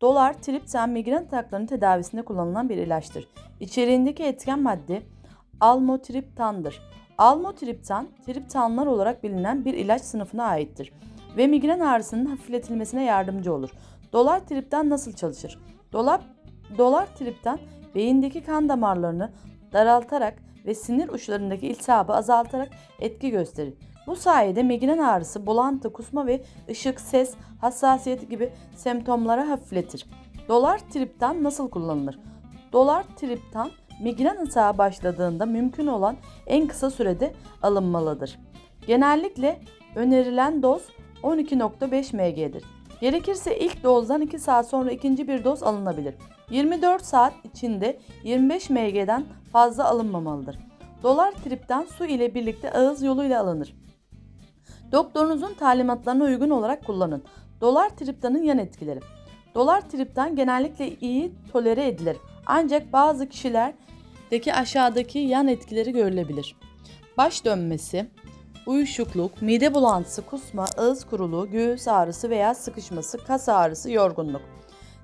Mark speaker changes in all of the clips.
Speaker 1: Dolar, triptan migren ataklarının tedavisinde kullanılan bir ilaçtır. İçeriğindeki etken madde almotriptandır. Almotriptan, triptanlar olarak bilinen bir ilaç sınıfına aittir ve migren ağrısının hafifletilmesine yardımcı olur. Dolar triptan nasıl çalışır? Dolar, dolar triptan beyindeki kan damarlarını daraltarak ve sinir uçlarındaki iltihabı azaltarak etki gösterir. Bu sayede migren ağrısı, bulantı, kusma ve ışık, ses, hassasiyeti gibi semptomları hafifletir. Dolar triptan nasıl kullanılır? Dolar triptan migren atağı başladığında mümkün olan en kısa sürede alınmalıdır. Genellikle önerilen doz 12.5 mg'dir. Gerekirse ilk dozdan 2 saat sonra ikinci bir doz alınabilir. 24 saat içinde 25 mg'den fazla alınmamalıdır. Dolar triptan su ile birlikte ağız yoluyla alınır. Doktorunuzun talimatlarına uygun olarak kullanın. Dolar triptanın yan etkileri. Dolar triptan genellikle iyi tolere edilir. Ancak bazı kişilerdeki aşağıdaki yan etkileri görülebilir. Baş dönmesi, uyuşukluk, mide bulantısı, kusma, ağız kuruluğu, göğüs ağrısı veya sıkışması, kas ağrısı, yorgunluk.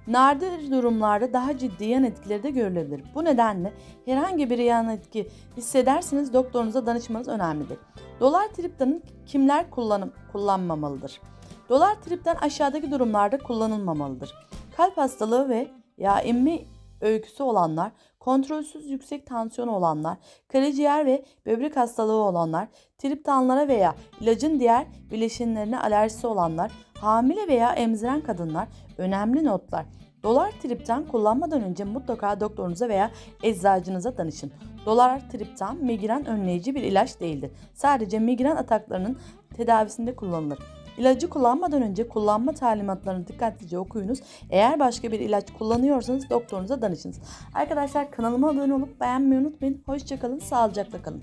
Speaker 1: Nadir durumlarda daha ciddi yan etkileri de görülebilir. Bu nedenle herhangi bir yan etki hissederseniz doktorunuza danışmanız önemlidir. Dolar triptanın kimler kullanım, kullanmamalıdır? Dolar triptan aşağıdaki durumlarda kullanılmamalıdır. Kalp hastalığı ve yağ emme öyküsü olanlar, kontrolsüz yüksek tansiyon olanlar, karaciğer ve böbrek hastalığı olanlar, triptanlara veya ilacın diğer bileşenlerine alerjisi olanlar, hamile veya emziren kadınlar önemli notlar. Dolar triptan kullanmadan önce mutlaka doktorunuza veya eczacınıza danışın. Dolar triptan migren önleyici bir ilaç değildir. Sadece migren ataklarının tedavisinde kullanılır. İlacı kullanmadan önce kullanma talimatlarını dikkatlice okuyunuz. Eğer başka bir ilaç kullanıyorsanız doktorunuza danışınız. Arkadaşlar kanalıma abone olup beğenmeyi unutmayın. Hoşçakalın, sağlıcakla kalın.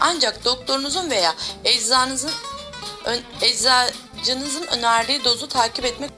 Speaker 1: Ancak doktorunuzun veya eczanızın ön- eczacınızın önerdiği dozu takip etmek